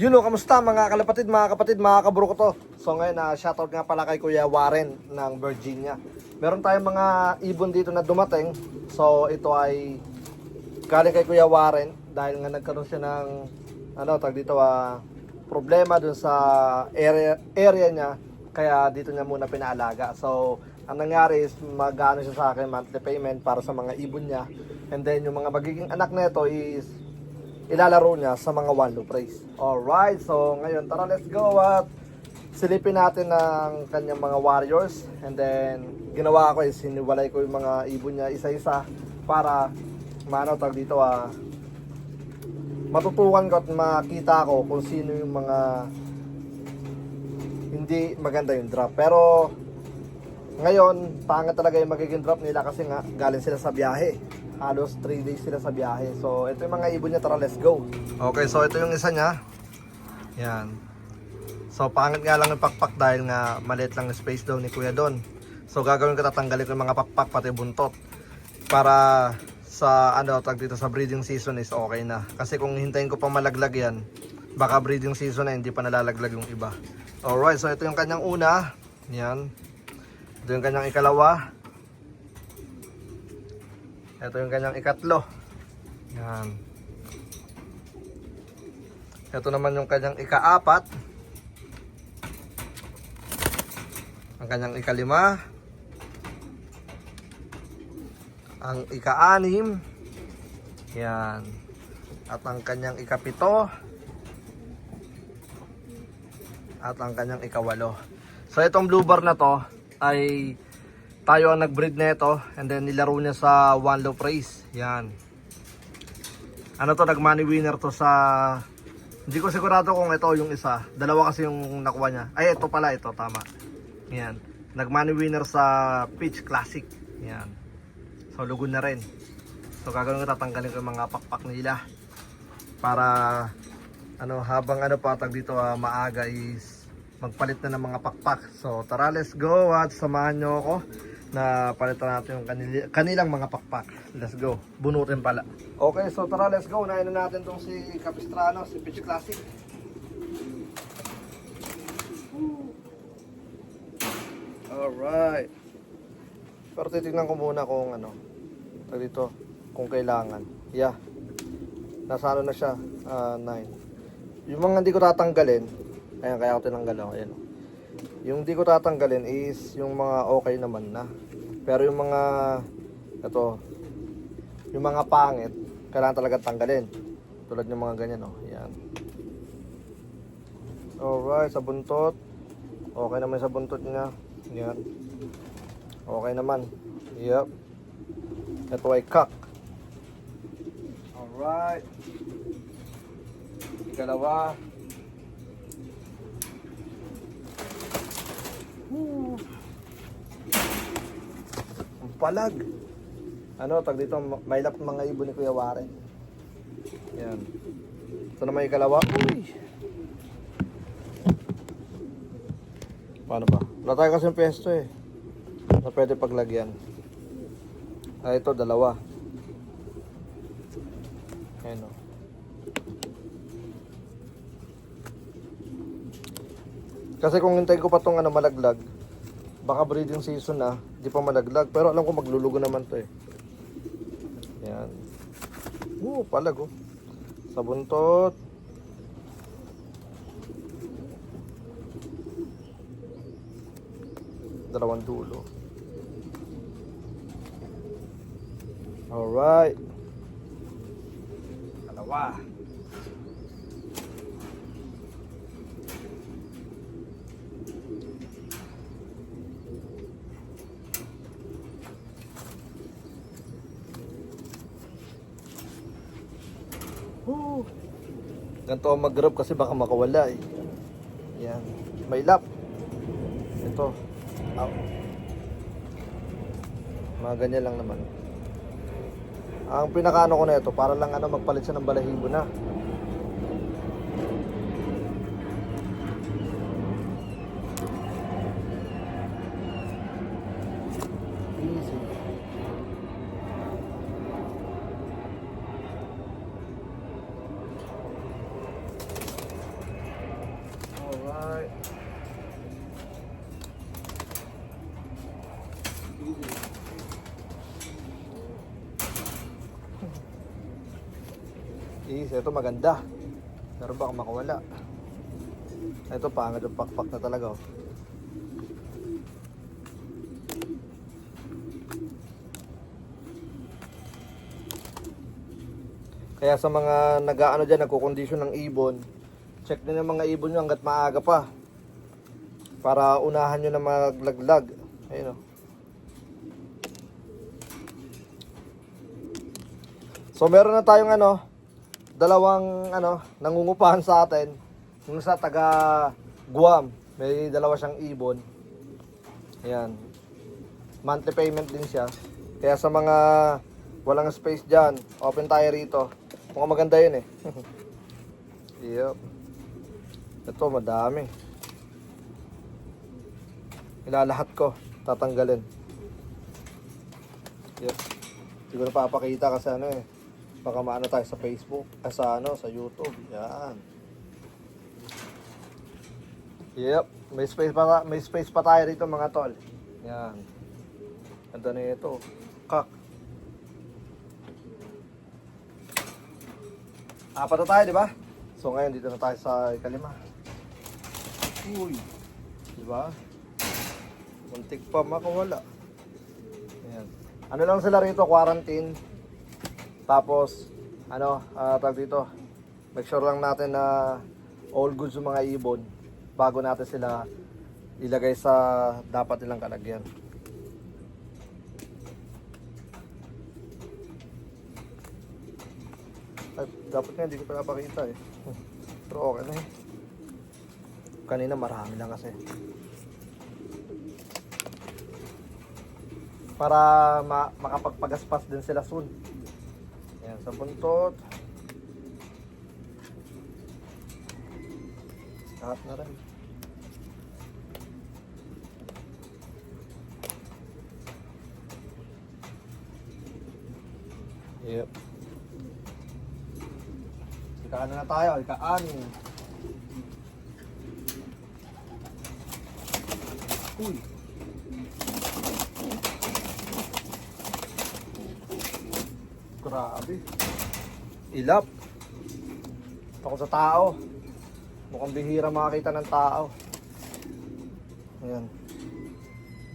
Yun o, kamusta mga kalapatid, mga kapatid, mga kaburo ko to. So ngayon, na shoutout nga pala kay Kuya Warren ng Virginia. Meron tayong mga ibon dito na dumating. So ito ay galing kay Kuya Warren dahil nga nagkaroon siya ng ano, tag dito ah, problema dun sa area, area niya. Kaya dito niya muna pinaalaga. So ang nangyari is mag-ano siya sa akin monthly payment para sa mga ibon niya. And then yung mga magiging anak nito is ilalaro niya sa mga one loop race. Alright, so ngayon tara let's go at silipin natin ng kanyang mga warriors and then ginawa ko is siniwalay ko yung mga ibon niya isa-isa para maano tag dito ah matutukan ko at makita ko kung sino yung mga hindi maganda yung drop. Pero ngayon, pangit talaga yung magiging drop nila kasi nga galing sila sa biyahe. Halos 3 days sila sa biyahe. So, ito yung mga ibon niya. Tara, let's go. Okay, so ito yung isa niya. Yan. So, pangit nga lang yung pakpak dahil nga maliit lang yung space daw ni Kuya Don. So, gagawin ko tatanggalin ko yung mga pakpak pati buntot. Para sa ano tag dito sa breeding season is okay na. Kasi kung hintayin ko pa malaglag yan, baka breeding season na hindi pa nalalaglag yung iba. Alright, so ito yung kanyang una. Yan. Ito yung kanyang ikalawa. Ito yung kanyang ikatlo. Yan. Ito naman yung kanyang ikaapat. Ang kanyang ikalima. Ang ikaanim. Yan. At ang kanyang ikapito. At ang kanyang ikawalo. So itong blue bar na to ay tayo ang nag-breed nito and then nilaro niya sa one loop race. Yan. Ano to, nag-money winner to sa... Hindi ko sigurado kung ito yung isa. Dalawa kasi yung nakuha niya. Ay, ito pala, ito, tama. Yan. Nag-money winner sa Peach Classic. Yan. So, lugon na rin. So, gagawin ko tatanggalin ko yung mga pakpak nila. Para, ano, habang ano pa, tag dito, ah, maaga is magpalit na ng mga pakpak. So, tara, let's go at samahan nyo ako na palitan natin yung kanil kanilang mga pakpak. Let's go. Bunutin pala. Okay, so tara, let's go. Unahin na natin tong si Capistrano, si Pichi Classic. Alright. Pero titignan ko muna kung ano, tag dito, kung kailangan. Yeah. Nasa ano na siya, 9. yung mga hindi ko tatanggalin, ayan, kaya ako tinanggal ako, ayan. Yung hindi ko tatanggalin is yung mga okay naman na. Pero yung mga, ito, yung mga pangit, kailangan talaga tanggalin. Tulad yung mga ganyan, oh. Yan. Alright, sa buntot. Okay naman sa buntot niya. Yan. Okay naman. Yep. Ito ay cock. Alright. Ikalawa. Woo. Ang palag. Ano, tag dito, may lap mga ibon ni Kuya Warren. Yan. Ito na may ikalawa. Uy! Paano ba? Wala tayo kasi pesto eh. Na pwede paglagyan. Ah, ito, dalawa. Ayan o. Kasi kung hintayin ko pa tong ano, malaglag, baka breeding season na, di pa malaglag. Pero alam ko maglulugo naman to eh. Yan. Oo, palag oh. Sa buntot. Dalawang dulo. Alright. Dalawa. Woo. Ganito ang mag-grab kasi baka makawala eh. Yan. May lap. Ito. Ow. Mga ganyan lang naman. Ang pinakaano ko na ito, para lang ano magpalit siya ng balahibo na. Praise. Ito maganda. Pero baka makawala. Ito pangit yung pakpak na talaga. Oh. Kaya sa mga nag-ano dyan, nagkukondisyon ng ibon, check din yung mga ibon nyo hanggat maaga pa. Para unahan nyo na maglaglag. Ayun oh. So meron na tayong ano, dalawang ano, nangungupahan sa atin. Yung sa taga Guam, may dalawa siyang ibon. Ayan. Monthly payment din siya. Kaya sa mga walang space dyan, open tayo rito. Mukhang maganda yun eh. yep. Ito, madami. Ilalahat ko. Tatanggalin. Yep. Hindi ko na papakita kasi ano eh. Baka maano tayo sa Facebook. Ah, sa ano, sa YouTube. Yan. Yep. May space pa, may space pa tayo rito mga tol. Yan. Ganda na ito. Kak. Apat na tayo, di ba? So ngayon dito na tayo sa ikalima. Uy. Di ba? Muntik pa makawala. Ayan. Ano lang sila rito, quarantine. Tapos, ano, uh, tag dito. Make sure lang natin na all goods yung mga ibon bago natin sila ilagay sa dapat nilang kalagyan. Ay, dapat nga hindi ko pinapakita eh. Pero okay na eh. Kanina marami lang kasi. Para ma makapagpagaspas din sila soon. Sa buntot. Lahat na rin. Yep. Ika-ano na tayo, ika-ani. Uy. Grabe. Ilap. Ako sa tao. Mukhang bihira makakita ng tao. Ayan.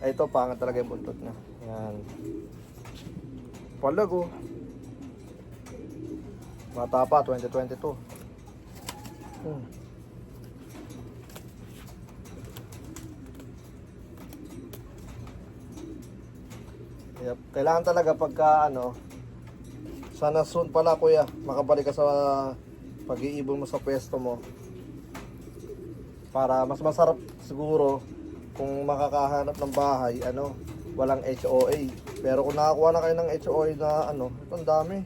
Ay, ito, pangat talaga yung buntot niya. Ayan. Palag, oh. Mata pa, 2022. Hmm. Yep. Kailangan talaga pagka ano, sana soon pala kuya, makabalik ka sa pag-iibon mo sa pwesto mo. Para mas masarap siguro kung makakahanap ng bahay, ano, walang HOA. Pero kung nakakuha na kayo ng HOA na ano, ang dami.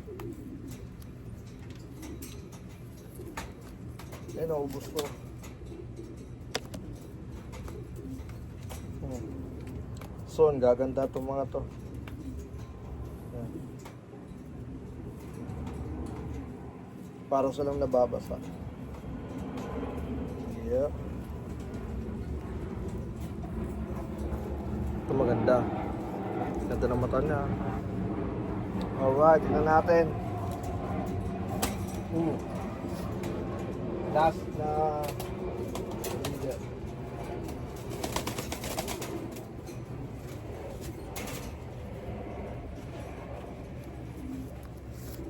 Eh, naubos ko. Hmm. Soon, gaganda itong mga to. Yan. Parang silang nababasa. Yep. Ito maganda. Ganda ng mata niya. Alright, tingnan natin. Ooh. Last na...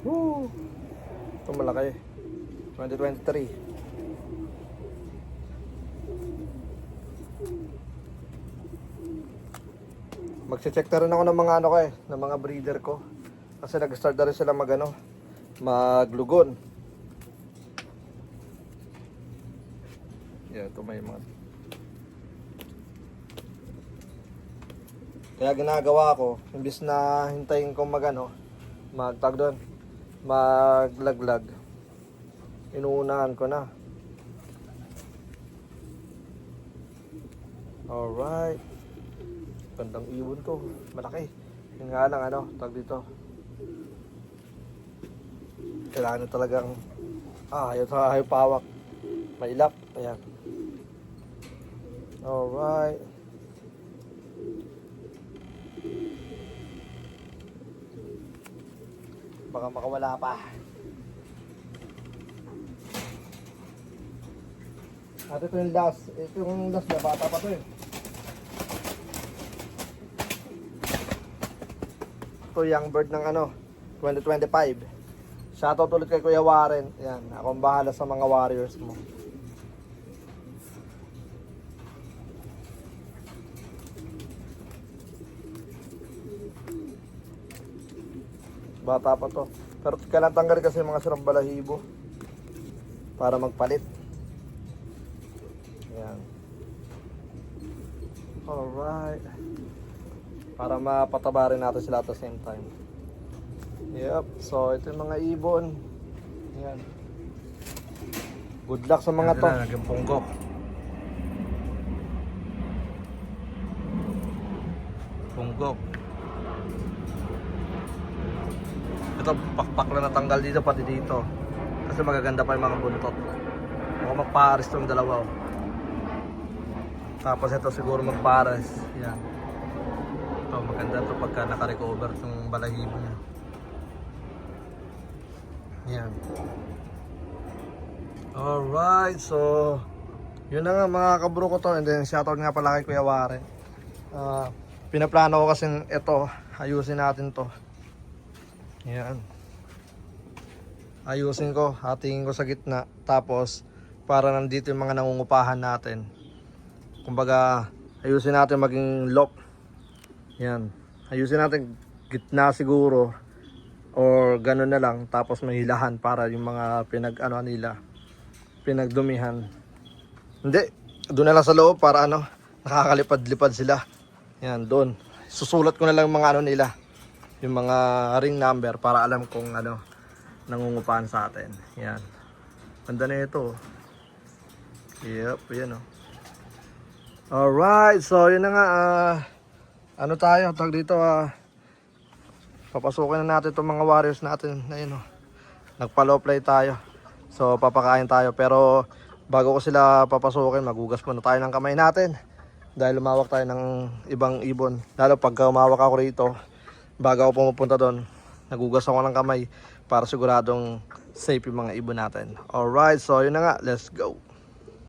Woo! Ito malaki. 2023. Magche-check na rin ako ng mga ano ko eh, ng mga breeder ko. Kasi nag-start na rin sila mag ano, maglugon. Yeah, ito may mga Kaya ginagawa ko, imbis na hintayin kong mag ano, magtag doon, maglaglag. Inuunahan ko na. Alright. Gandang ibon to. Malaki. Yun nga lang ano, tag dito. Kailangan na talagang ah, ayaw ayaw pawak. Mailap. Ayan. Alright. Baka makawala pa. At ito yung last. Ito yung last na bata pa to eh. Ito young bird ng ano, 2025. Shoutout ulit kay Kuya Warren. Yan, akong bahala sa mga warriors mo. Bata pa to. Pero kailangan tanggalin kasi mga sirang balahibo. Para magpalit. Yan. Alright. Para mapataba rin natin sila at the same time. Yep. So, ito yung mga ibon. Yan. Good luck sa mga to. Naging punggok. Punggok. Ito, pakpak na natanggal dito, pati dito. Kasi magaganda pa yung mga buntot. Mukhang magpares tong dalawa. oh. Tapos ito siguro magpares. Yan. Ito, maganda to pagka naka-recover itong balahibo niya. Yan. Alright, so yun na nga mga kabro ko to and then shoutout nga pala kay Kuya Warren. Ah, pinaplano ko kasing ito, ayusin natin to. Yan. Ayusin ko, hatingin ko sa gitna. Tapos, para nandito yung mga nangungupahan natin. Kumbaga, ayusin natin maging lock. Yan. Ayusin natin gitna siguro. Or ganun na lang. Tapos may hilahan para yung mga pinag ano nila. Pinagdumihan. Hindi. Doon na lang sa loob para ano. Nakakalipad-lipad sila. Yan, doon. Susulat ko na lang mga ano nila yung mga ring number para alam kung ano nangungupahan sa atin. Yan. Ganda na ito. Yep, yan oh. Alright, so yun na nga. ah, ano tayo, tag dito ah. papasukin na natin itong mga warriors natin. Ayun oh. Nagpa-low play tayo. So papakain tayo. Pero bago ko sila papasukin, magugas muna tayo ng kamay natin. Dahil lumawak tayo ng ibang ibon. Lalo pagka umawak ako rito, bago ako pumupunta doon, nagugas ako ng kamay para siguradong safe yung mga ibon natin. Alright, so yun na nga, let's go.